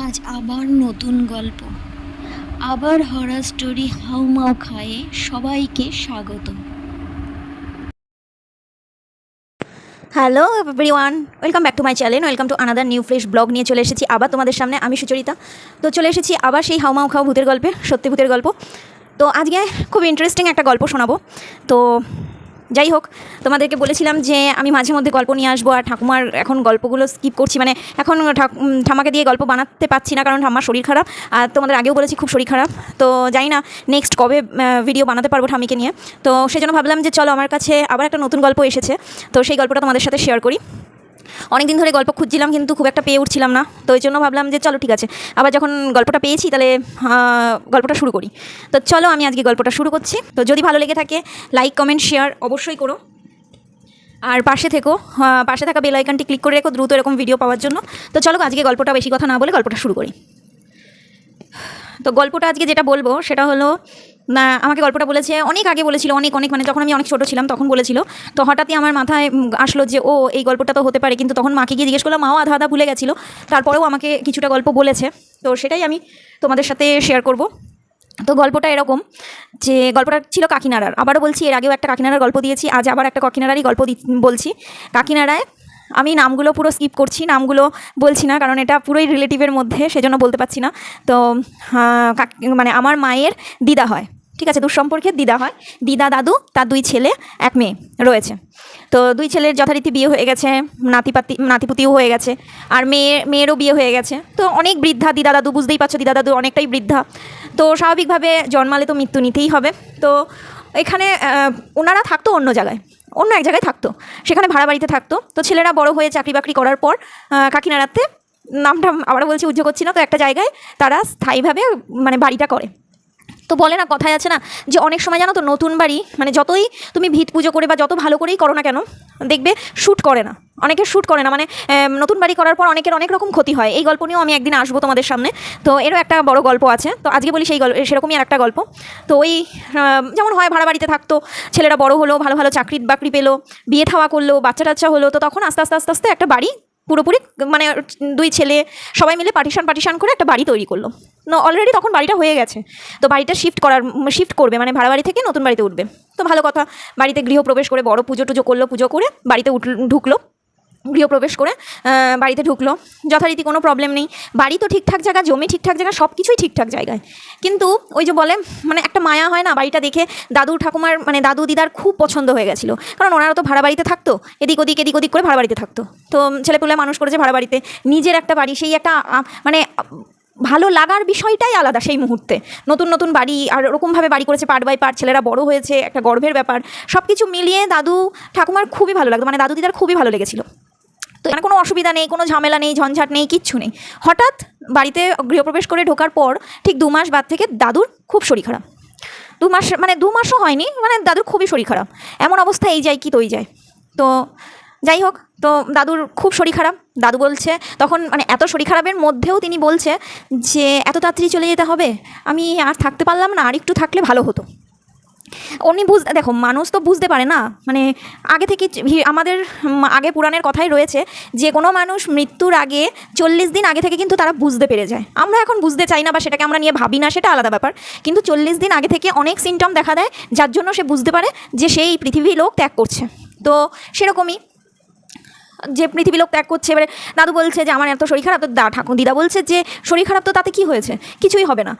আজ আবার নতুন গল্প। আবার হরার স্টোরি হাউমাউ খায়ে সবাইকে স্বাগত। Hello everyone welcome back to my channel welcome to another new fresh blog নিয়ে চলে এসেছি আবার তোমাদের সামনে, আমি সুচরিতা। তো চলে এসেছি আবার সেই হাউমাউ খাও ভূতের গল্পে সত্যি ভূতের গল্প। তো আজকে খুব ইন্টারেস্টিং একটা গল্প শোনাবো। তো যাই হোক তোমাদেরকে বলেছিলাম যে আমি মাঝে মধ্যে গল্প নিয়ে আসব আর ঠাকুমার এখন গল্পগুলো স্কিপ করছি। মানে এখন ঠাকুমাকে উম, দিয়ে গল্প বানাতে পারছি না কারণ ঠাম্মার শরীর খারাপ। আর তোমাদের আগেও বলেছি খুব শরীর খারাপ। তো জানি না নেক্সট কবে ভিডিও বানাতে পারব ঠামিকে নিয়ে। তো সেজন্য ভাবলাম যে চলো আমার কাছে আবার একটা নতুন গল্প এসেছে। তো সেই গল্পটা তোমাদের সাথে শেয়ার করি। অনেক দিন ধরে গল্প খুঁজছিলাম, কিন্তু খুব একটা পেয়ে উঠছিলাম না। তো ওই জন্য ভাবলাম যে চলো ঠিক আছে। আবার যখন গল্পটা পেয়েছি, তাহলে গল্পটা শুরু করি। তো চলো আমি আজকে গল্পটা শুরু করছি। তো যদি ভালো লেগে থাকে লাইক কমেন্ট শেয়ার অবশ্যই করো। আর পাশে থেকো পাশে থাকা বেল আইকনটি ক্লিক করে রেখো দ্রুত এরকম ভিডিও পাওয়ার জন্য। তো চলো আজকে গল্পটা বেশি কথা না বলে গল্পটা শুরু করি। তো গল্পটা আজকে যেটা বলব, সেটা হলো আমাকে গল্পটা বলেছে, অনেক আগে বলেছিল, অনেক অনেক মানে যখন আমি অনেক ছোটো ছিলাম তখন বলেছিল। তো হঠাৎই আমার মাথায় আসলো যে, ও, এই গল্পটা তো হতে পারে। কিন্তু তখন মাকে গিয়ে জিজ্ঞেস করলাম, মাও আধা আধা ভুলে গেছিল? তারপরেও আমাকে কিছুটা গল্প বলেছে। তো সেটাই আমি তোমাদের সাথে শেয়ার করব। তো গল্পটা এরকম, যে গল্পটা ছিল কাকিনাড়ার। আবারও বলছি, এর আগেও একটা কাকিনাড়ার গল্প দিয়েছি, আজ আবার একটা কাকিনাড়ারই গল্প বলছি। কাকিনাড়ায় আমি নামগুলো পুরো স্কিপ করছি, নামগুলো বলছি না, কারণ এটা পুরোই রিলেটিভের মধ্যে, সেজন্য বলতে পারছি না। তো মানে আমার মায়ের দিদা হয়, ঠিক আছে? দুঃসম্পর্কের দিদা হয়। দিদা দাদু, তার দুই ছেলে, এক মেয়ে রয়েছে। তো দুই ছেলের যথারীতি বিয়ে হয়ে গেছে, নাতিপাতি, নাতিপুতিও হয়ে গেছে, আর মেয়ে, মেয়েরও বিয়ে হয়ে গেছে। তো অনেক বৃদ্ধা, দিদা দাদু, বুঝতেই পারছ, দিদা দাদু অনেকটাই বৃদ্ধা। তো স্বাভাবিকভাবে জন্মালে তো মৃত্যু নিতেই হবে। তো এখানে ওনারা থাকতো অন্য জায়গায়, অন্য এক জায়গায় থাকতো। সেখানে ভাড়া বাড়িতে থাকতো। তো ছেলেরা বড় হয়ে চাকরি বাকরি করার পর কাকিনাড়াতে, নামটা আবার বলছি উজ্জ্ব করছি না তো একটা জায়গায় তারা স্থায়ীভাবে মানে বাড়িটা করে। তো বলে না, কথায় আছে না যে অনেক সময় জানো তো নতুন বাড়ি মানে যতই তুমি ভিত পুজো করে বা যত ভালো করেই করো না কেন, দেখবে শ্যুট করে না। অনেকের শ্যুট করে না মানে নতুন বাড়ি করার পর অনেকের অনেক রকম ক্ষতি হয়। এই গল্প নিয়েও আমি একদিন আসব তোমাদের সামনে। তো এরও একটা বড় গল্প আছে। তো আজকে বলি সেই গল্প সেরকমই আর একটা গল্প। তো ওই যেমন হয় ভাড়া বাড়িতে থাকতো, ছেলেরা বড় হলো, ভালো ভালো চাকরি বাকরি পেল, বিয়ে থাওয়া করল বাচ্চা টাচ্চা হলো, তো তখন আস্তে আস্তে আস্তে আস্তে একটা বাড়ি পুরোপুরি মানে দুই ছেলে সবাই মিলে পার্টিশান পার্টিশান করে একটা বাড়ি তৈরি করল। অলরেডি তখন বাড়িটা হয়ে গেছে। তো বাড়িটা শিফট করার শিফট করবে মানে ভাড়া বাড়ি থেকে নতুন বাড়িতে উঠবে। তো ভালো কথা, বাড়িতে গৃহপ্রবেশ করে বড় পুজো টুজো করল, পুজো করে বাড়িতে উঠ, ঢুকলো। গৃহপ্রবেশ করে বাড়িতে ঢুকলো। যথারীতি কোনো প্রবলেম নেই। বাড়ি তো ঠিকঠাক জায়গা, জমি ঠিকঠাক জায়গা সব কিছুই ঠিকঠাক জায়গায়। কিন্তু ওই যে বলে মানে একটা মায়া হয় না, বাড়িটা দেখে দাদু ঠাকুমার মানে দাদু দিদার খুব পছন্দ হয়ে গেছিল। কারণ ওনারা তো ভাড়া বাড়িতে থাকতো, এদিক ওদিক এদিক ওদিক করে ভাড়া বাড়িতে থাকতো। তো ছেলেপুলে মানুষ করেছে ভাড়া বাড়িতে। নিজের একটা বাড়ি, সেই একটা মানে ভালো লাগার বিষয়টাই আলাদা সেই মুহূর্তে। নতুন নতুন বাড়ি, আর ওরকমভাবে বাড়ি করেছে পার্ট বাই পার্ট, ছেলেরা বড় হয়েছে, একটা গর্বের ব্যাপার। সব কিছু মিলিয়ে দাদু ঠাকুমার খুবই ভালো লাগতো মানে দাদু দিদার খুবই ভালো লেগেছিলো। তো এখানে কোনো অসুবিধা নেই, কোনো ঝামেলা নেই, ঝঞ্ঝাট নেই, কিচ্ছু নেই। হঠাৎ বাড়িতে গৃহপ্রবেশ করে ঢোকার পর ঠিক দু মাস বাদ থেকে দাদুর খুব শরীর খারাপ। দু মাস মানে দু মাসও হয়নি মানে দাদুর খুবই শরীর খারাপ। এমন অবস্থা, এই যায় কি তৈ যায়। তো যাই হোক, তো দাদুর খুব শরীর খারাপ। দাদু বলছে, তখন মানে এত শরীর খারাপের মধ্যেও তিনি বলছে যে, এত তাড়াতাড়ি চলে যেতে হবে? আমি আর থাকতে পারলাম না, আর একটু থাকলে ভালো হতো। উনি বুঝ, দেখো, মানুষ তো বুঝতে পারে না। মানে আগে থেকে আমাদের আগে পুরাণের কথাই রয়েছে যে কোনো মানুষ মৃত্যুর আগে চল্লিশ দিন আগে থেকে কিন্তু তারা বুঝতে পেরে যায়। আমরা এখন বুঝতে চাই না বা সেটাকে আমরা নিয়ে ভাবি না, সেটা আলাদা ব্যাপার। কিন্তু চল্লিশ দিন আগে থেকে অনেক সিমটম দেখা দেয়, যার জন্য সে বুঝতে পারে যে সেই পৃথিবী লোক ত্যাগ করছে। তো সেরকমই যে পৃথিবী লোক ত্যাগ করছে, এবারে দাদু বলছে যে, আমার এত শরীর খারাপ। তো দা ঠাকুর, দিদা বলছে যে, শরীর খারাপ তো তাতে কি হয়েছে? কিছুই হবে না।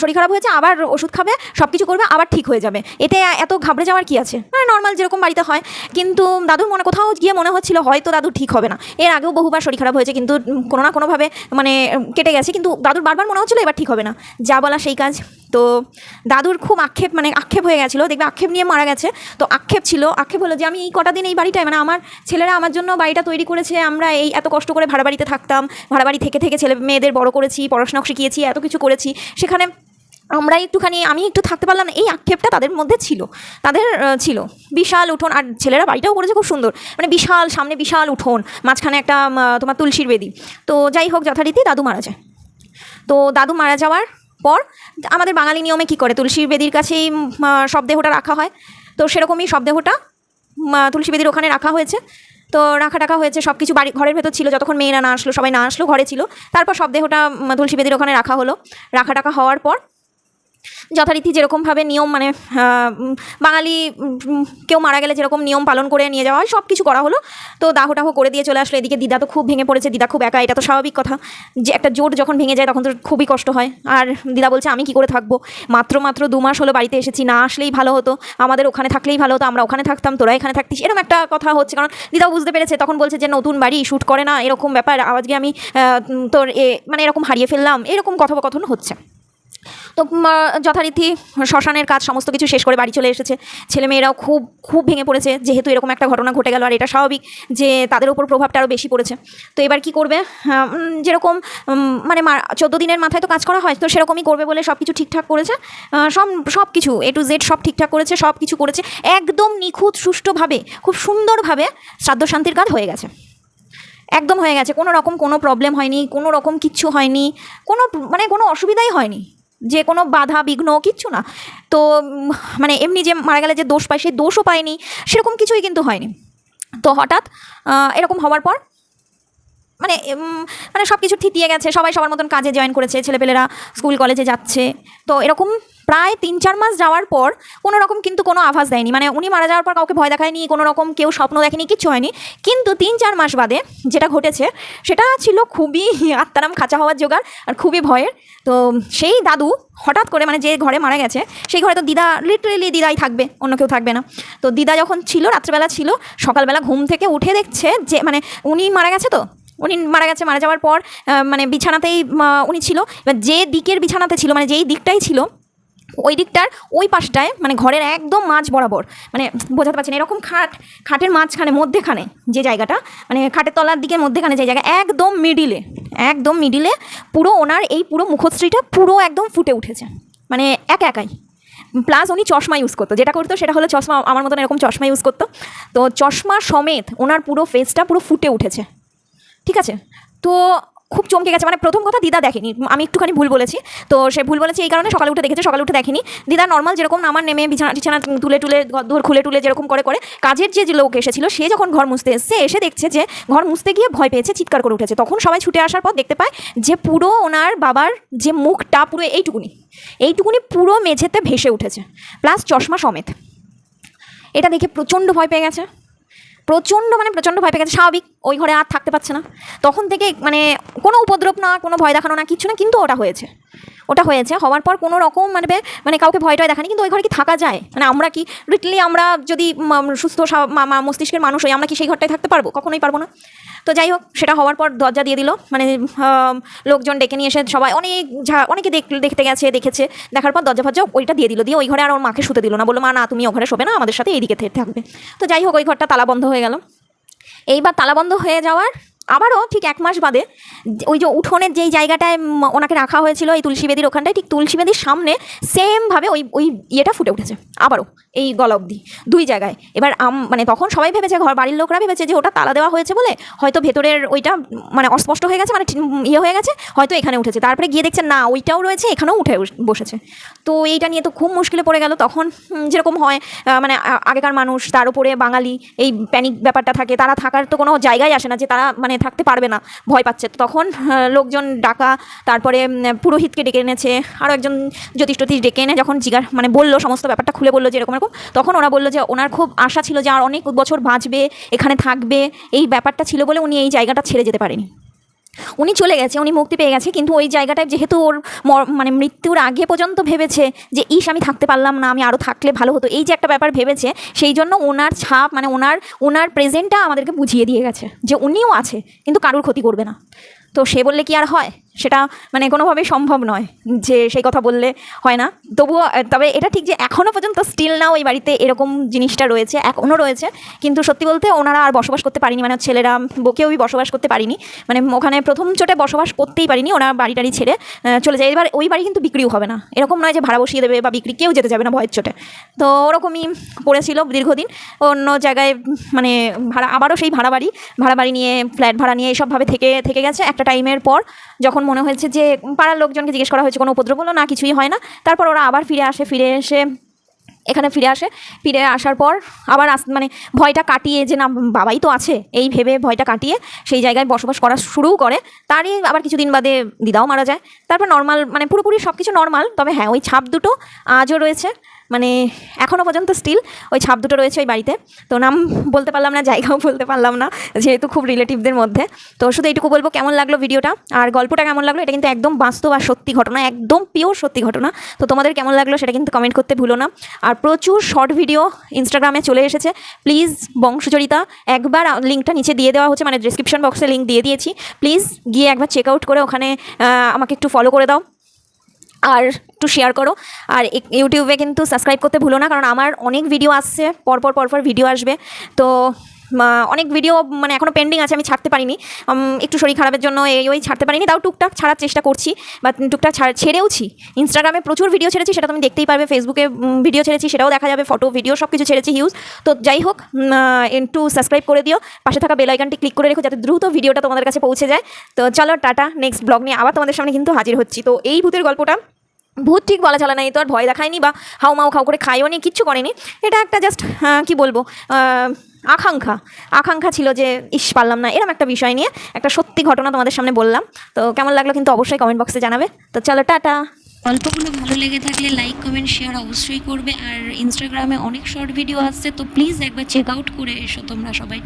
শরীর খারাপ হয়েছে, আবার ওষুধ খাবে সব কিছু করবে, আবার ঠিক হয়ে যাবে। এতে এত ঘাবড়ে যাওয়ার কি আছে? মানে নর্মাল যেরকম বাড়িতে হয়, কিন্তু দাদুর মনে কোথাও গিয়ে মনে হচ্ছিল, হয়তো দাদু ঠিক হবে না। এর আগেও বহুবার শরীর খারাপ হয়েছে, কিন্তু কোনো না কোনোভাবে মানে কেটে গেছে, কিন্তু দাদুর বারবার মনে হচ্ছিল, এবার ঠিক হবে না। যা বলা সেই কাজ। তো দাদুর খুব আক্ষেপ মানে আক্ষেপ হয়ে গেছিল, দেখবে আক্ষেপ নিয়ে মারা গেছে। তো আক্ষেপ ছিল, আক্ষেপ হলো যে আমি এই কটা দিন এই বাড়িটায় মানে আমার ছেলেরা আমার জন্য বাড়িটা তৈরি করেছে, আমরা এই এত কষ্ট করে ভাড়া বাড়িতে থাকতাম ভাড়া বাড়ি থেকে থেকে ছেলে মেয়েদের বড় করেছি পড়াশোনা শিখিয়েছি, এত কিছু করেছি। সেখানে আমরা একটুখানি, আমি একটু থাকতে পারলাম না, এই আক্ষেপটা তাদের মধ্যে ছিল, তাদের ছিল। বিশাল উঠোন, আর ছেলেরা বাড়িটাও করেছে খুব সুন্দর মানে বিশাল, সামনে বিশাল উঠোন, মাঝখানে একটা তোমার তুলসীর বেদি। তো যাই হোক, যথারীতি দাদু মারা যায়। তো দাদু মারা যাওয়ার পর আমাদের বাঙালি নিয়মে কি করে? তুলসী বেদির কাছেই শবদেহটা রাখা হয়। তো সেরকমই শবদেহটা তুলসী বেদির ওখানে রাখা হয়েছে। তো রাখা টাকা হয়েছে সব কিছু বাড়ি, ঘরের ভেতর ছিল। যতক্ষণ মেয়েরা না আসলো, সবাই না আসলো, ঘরে ছিল। তারপর সব দেহটা তুলসী বেদির ওখানে রাখা হলো। রাখা টাকা হওয়ার পর যথারীতি যেরকমভাবে নিয়ম মানে বাঙালি কেউ মারা গেলে যেরকম নিয়ম পালন করে নিয়ে যাওয়া হয় সব কিছু করা হলো। তো দাহ টাহ করে দিয়ে চলে আসলো, এদিকে দিদা তো খুব ভেঙে পড়েছে, দিদা খুব একা, এটা তো স্বাভাবিক কথা। যে একটা জোট যখন ভেঙে যায়, তখন তো খুবই কষ্ট হয়। আর দিদা বলছে, আমি কি করে থাকব? মাত্র মাত্র দু মাস হলো বাড়িতে এসেছি, না আসলেই ভালো হতো। আমাদের ওখানে থাকলেই ভালো হতো, আমরা ওখানে থাকতাম, তোরা এখানে থাকতিস, এরকম একটা কথা হচ্ছে। কারণ দিদাও বুঝতে পেরেছে, তখন বলছে যে, নতুন বাড়ি শ্যুট করে না, এরকম ব্যাপার, আজকে আমি তোর এ মানে এরকম হারিয়ে ফেললাম। এরকম কথোপকথন হচ্ছে। তো যথারীতি শ্মশানের কাজ সমস্ত কিছু শেষ করে বাড়ি চলে এসেছে। ছেলেমেয়েরাও খুব খুব ভেঙে পড়েছে, যেহেতু এরকম একটা ঘটনা ঘটে গেল আর এটা স্বাভাবিক যে তাদের উপর প্রভাবটা আরও বেশি পড়েছে। তো এবার কি করবে? যেরকম মানে চোদ্দ দিনের মাথায় তো কাজ করা হয়, তো সেরকমই করবে বলে সব কিছু ঠিকঠাক করেছে। সব সব কিছু এ টু জেড সব ঠিকঠাক করেছে, সব কিছু করেছে। একদম নিখুঁত, সুষ্ঠুভাবে, খুব সুন্দরভাবে শ্রাদ্ধ শান্তির কাজ হয়ে গেছে। একদম হয়ে গেছে। কোনো রকম কোনো প্রবলেম হয়নি, কোনো রকম কিচ্ছু হয়নি, কোনো মানে কোনো অসুবিধাই হয়নি। যে কোনো বাধা, বিঘ্ন, কিচ্ছু না। তো মানে এমনি যে মারা গেলে যে দোষ পায়, সেই দোষও পায়নি, সেরকম কিছুই কিন্তু হয়নি। তো হঠাৎ এরকম হওয়ার পর মানে মানে সব কিছু থিতিয়ে গেছে, সবাই সবার মতন কাজে জয়েন করেছে, ছেলেপেলেরা স্কুল কলেজে যাচ্ছে। তো এরকম প্রায় তিন চার মাস যাওয়ার পর কোনো রকম কিন্তু কোনো আভাস দেয়নি। মানে উনি মারা যাওয়ার পর কাউকে ভয় দেখায়নি, কোনো রকম কেউ স্বপ্ন দেখেনি, কিচ্ছু হয়নি। কিন্তু তিন চার মাস বাদে যেটা ঘটেছে, সেটা ছিল খুবই আত্মারাম খাঁচা হওয়ার জোগাড় আর খুবই ভয়ের। তো সেই দাদু হঠাৎ করে মানে যে ঘরে মারা গেছে, সেই ঘরে তো দিদা লিটারেলি দিদাই থাকবে, অন্য কেউ থাকবে না। তো দিদা যখন ছিল, রাত্রেবেলা ছিল, সকালবেলা ঘুম থেকে উঠে দেখছে যে মানে উনি মারা গেছে তো? উনি মারা গেছে, মারা যাওয়ার পর মানে বিছানাতেই উনি ছিল। এবার যে দিকের বিছানাতে ছিল মানে যেই দিকটাই ছিল ওই দিকটার ওই পাশটায় মানে ঘরের একদম মাঝ বরাবর মানে বোঝাতে পারছেন এরকম খাট, খাটের মাঝখানে, মধ্যেখানে যে জায়গাটা মানে খাটের তলার দিকের মধ্যেখানে যে জায়গা, একদম মিডিলে একদম মিডিলে পুরো ওনার এই পুরো মুখশ্রীটা পুরো একদম ফুটে উঠেছে মানে একা একাই। প্লাস উনি চশমা ইউজ করতো, যেটা করতো সেটা হলো চশমা, আমার মতন এরকম চশমা ইউজ করতো। তো চশমা সমেত ওনার পুরো ফেসটা পুরো ফুটে উঠেছে, ঠিক আছে? তো খুব চমকে গেছে। মানে প্রথম কথা দিদা দেখেনি। আমি একটুখানি ভুল বলেছি। তো সে ভুল বলেছে এই কারণে সকালে উঠে দেখেছে, সকালে উঠে দেখেনি। দিদা নর্মাল যেরকম আমার নেমে বিছানা টিছানা তুলে তুলে ঘর খুলে টুলে যেরকম করে করে, কাজের যে যে লোক এসেছিল, সে যখন ঘর মুছতে এসছে, এসে দেখছে যে ঘর মুছতে গিয়ে ভয় পেয়েছে, চিৎকার করে উঠেছে। তখন সবাই ছুটে আসার পর দেখতে পায় যে পুরো ওনার বাবার যে মুখটা পুরো এইটুকুনি। এইটুকুনি পুরো মেঝেতে ভেসে উঠেছে। প্লাস চশমা সমেত। এটা দেখে প্রচণ্ড ভয় পেয়ে গেছে। প্রচণ্ড মানে প্রচণ্ড ভয় পেয়ে গেছে, স্বাভাবিক, ওই ঘরে আর থাকতে পারছে না। তখন থেকে মানে কোনো উপদ্রব না, কোনো ভয় দেখানো না, কিছু না, কিন্তু ওটা হয়েছে। ওটা হয়েছে। হওয়ার পর কোনো রকম মানে মানে কাউকে ভয় টয় দেখানি, কিন্তু ওই ঘরে কি থাকা যায়? মানে আমরা কি রিটলি আমরা যদি সুস্থ মস্তিষ্কের মানুষ হই, আমরা কি সেই ঘরটায় থাকতে পারব? কখনোই পারব না। তো যাই হোক, সেটা হওয়ার পর দরজা দিয়ে দিল। মানে লোকজন ডেকে নিয়ে এসে সবাই অনেক ঝা- অনেকে দেখ, দেখতে গেছে, দেখেছে। দেখার পর দরজা ফরজা ওইটা দিয়ে দিল। দিয়ে ওই ঘরে আর ওর মাকে শুতে দিল না। বলল, মা, না, তুমি ও ঘরে শোবে না, আমাদের সাথে এইদিকে থাকবে। তো যাই হোক, ওই ঘরটা তালা বন্ধ হয়ে গেল। এইবার তালা বন্ধ হয়ে যাওয়ার আবারও ঠিক এক মাস বাদে ওই যে উঠোনের যেই জায়গাটায় ওনাকে রাখা হয়েছিল, এই তুলসী বেদির ওখানটায়, ঠিক তুলসী বেদির সামনে সেমভাবে ওই ওই ইয়েটা ফুটে উঠেছে, আবারও এই গলা অবধি, দুই জায়গায়। এবার আম মানে তখন সবাই ভেবেছে, ঘর বাড়ির লোকরা ভেবেছে যে ওটা তালা দেওয়া হয়েছে বলে হয়তো ভেতরের ওইটা মানে অস্পষ্ট হয়ে গেছে মানে ইয়ে হয়ে গেছে, হয়তো এখানে উঠেছে। তারপরে গিয়ে দেখছে, না, ওইটাও রয়েছে, এখানেও উঠে বসেছে। তো এইটা নিয়ে তো খুব মুশকিলে পড়ে গেল। তখন যেরকম হয় মানে আগেকার মানুষ, তার উপরে বাঙালি, এই প্যানিক ব্যাপারটা থাকে, তারা থাকার তো কোনো জায়গায় আসে না যে তারা মানে থাকতে পারবে না, ভয় পাচ্ছে। তখন লোকজন ডাকা, তারপরে পুরোহিতকে ডেকে এনেছে, আরও একজন জ্যোতিষ ডেকে এনে যখন জিগার মানে বলল, সমস্ত ব্যাপারটা খুলে বলল যে এরকম এরকম, তখন ওরা বলল যে ওনার খুব আশা ছিল যে আর অনেক বছর বাঁচবে, এখানে থাকবে, এই ব্যাপারটা ছিল বলে উনি এই জায়গাটা ছেড়ে যেতে পারেনি। উনি চলে গেছে, উনি মুক্তি পেয়ে গেছে, কিন্তু ওই জায়গাটায় যেহেতু ওর মানে মৃত্যুর আগে পর্যন্ত ভেবেছে যে, ইস, আমি থাকতে পারলাম না, আমি আরও থাকলে ভালো হতো। এই যে একটা ব্যাপার ভেবেছে, সেই জন্য ওনার ছাপ মানে ওনার ওনার প্রেজেন্টটা আমাদেরকে বুঝিয়ে দিয়ে গেছে যে, উনিও আছে, কিন্তু কারুর ক্ষতি করবে না। তো সে বললে কি আর হয়? সেটা মানে কোনোভাবেই সম্ভব নয় যে সেই কথা বললে হয় না। তবুও তবে এটা ঠিক যে এখনও পর্যন্ত স্টিল নাও ওই বাড়িতে এরকম জিনিসটা রয়েছে এখনও রয়েছে। কিন্তু সত্যি বলতে ওনারা আর বসবাস করতে পারিনি মানে ছেলেরা কেউই বসবাস করতে পারিনি। মানে ওখানে প্রথম চোটে বসবাস করতেই পারিনি ওরা বাড়ি টাড়ি ছেড়ে চলে যায়। এবার ওই বাড়ি কিন্তু বিক্রিও হবে না। এরকম নয় যে ভাড়া বসিয়ে দেবে বা বিক্রি, কেউ যেতে যাবে না ভয়ের চোটে। তো ওরকমই পড়েছিল দীর্ঘদিন। অন্য জায়গায় মানে ভাড়া, আবারও সেই ভাড়া বাড়ি ভাড়া বাড়ি নিয়ে, ফ্ল্যাট ভাড়া নিয়ে এইসবভাবে থেকে থেকে গেছে। একটা টাইমের পর যখন মনে হয়েছে যে পাড়ার লোকজনকে জিজ্ঞেস করা হয়েছে, কোনো উপদ্রব হলো? না, কিছুই হয় না। তারপর ওরা আবার ফিরে আসে, ফিরে এসে এখানে ফিরে আসে। ফিরে আসার পর আবার মানে ভয়টা কাটিয়ে যে না, বাবাই তো আছে, এই ভেবে ভয়টা কাটিয়ে সেই জায়গায় বসবাস করা শুরুও করে। তারই আবার কিছুদিন বাদে দিদাও মারা যায়। তারপর নর্মাল মানে পুরোপুরি সব কিছু নর্মাল তবে হ্যাঁ ওই ছাপ দুটো আজও রয়েছে। মানে এখনও পর্যন্ত স্টিল ওই ছাপ দুটো রয়েছে ওই বাড়িতে। তো নাম বলতে পারলাম না, জায়গাও বলতে পারলাম না, যেহেতু খুব রিলেটিভদের মধ্যে। তো শুধু এইটুকু বলব, কেমন লাগল ভিডিওটা? আর গল্পটা কেমন লাগল? এটা কিন্তু একদম বাস্তব আর সত্যি ঘটনা, একদম পিওর সত্যি ঘটনা। তো তোমাদের কেমন লাগল সেটা কিন্তু কমেন্ট করতে ভুলো না। আর প্রচুর শর্ট ভিডিও ইনস্টাগ্রামে চলে এসেছে। প্লিজ বংশচরিতা, একবার লিঙ্কটা নিচে দিয়ে দেওয়া হচ্ছে মানে ডিসক্রিপশন বক্সে লিঙ্ক দিয়ে দিয়েছি। প্লিজ গিয়ে একবার চেক আউট করে ওখানে আমাকে একটু ফলো করে দাও। আর একটু শেয়ার করো। আর ইউটিউবে কিন্তু সাবস্ক্রাইব করতে ভুলো না, কারণ আমার অনেক ভিডিও আসছে, পরপর পরপর ভিডিও আসবে। তো অনেক ভিডিও মানে এখনও পেন্ডিং আছে, আমি ছাড়তে পারিনি। একটু শরীর খারাপের জন্য এই, ওই ছাড়তে পারিনি। তাও টুকটাক ছাড়ার চেষ্টা করছি বা টুকটাক ছাড়, ছেড়েওছি। ইনস্টাগ্রামে প্রচুর ভিডিও ছেড়েছি, সেটা তুমি দেখতেই পারবে। ফেসবুকে ভিডিও ছেড়েছি, সেটাও দেখা যাবে। ফটো ভিডিও সব কিছু ছেড়েছি হিউজ তো যাই হোক একটু সাবস্ক্রাইব করে দিও। পাশে থাকা বেল আইকনটি ক্লিক করে রেখো, যাতে দ্রুত ভিডিওটা তোমাদের কাছে পৌঁছে যায়। তো চলো, টাটা নেক্সট ব্লগ নিয়ে আবার তোমাদের সামনে কিন্তু হাজির হচ্ছি। তো এই ভূতের গল্পটা ভূত ঠিক বলা চলে না এই তো আর ভয় দেখায়নি বা হাউ মাউ খাও করে খাইও নি, কিচ্ছু করেনি। এটা একটা জাস্ট কি বলব আকাঙ্ক্ষা। আকাঙ্ক্ষা ছিল যে, ইস, পারলাম না এরকম একটা বিষয় নিয়ে একটা সত্যি ঘটনা তোমাদের সামনে বললাম। তো কেমন লাগল কিন্তু অবশ্যই কমেন্ট বক্সে জানাবে। তো চলো, টাটা। গল্পগুলো ভালো লেগে থাকলে লাইক কমেন্ট শেয়ার অবশ্যই করবে। আর ইনস্টাগ্রামে অনেক শর্ট ভিডিও আসছে, তো প্লিজ একবার চেক আউট করে এসো তোমরা সবাই।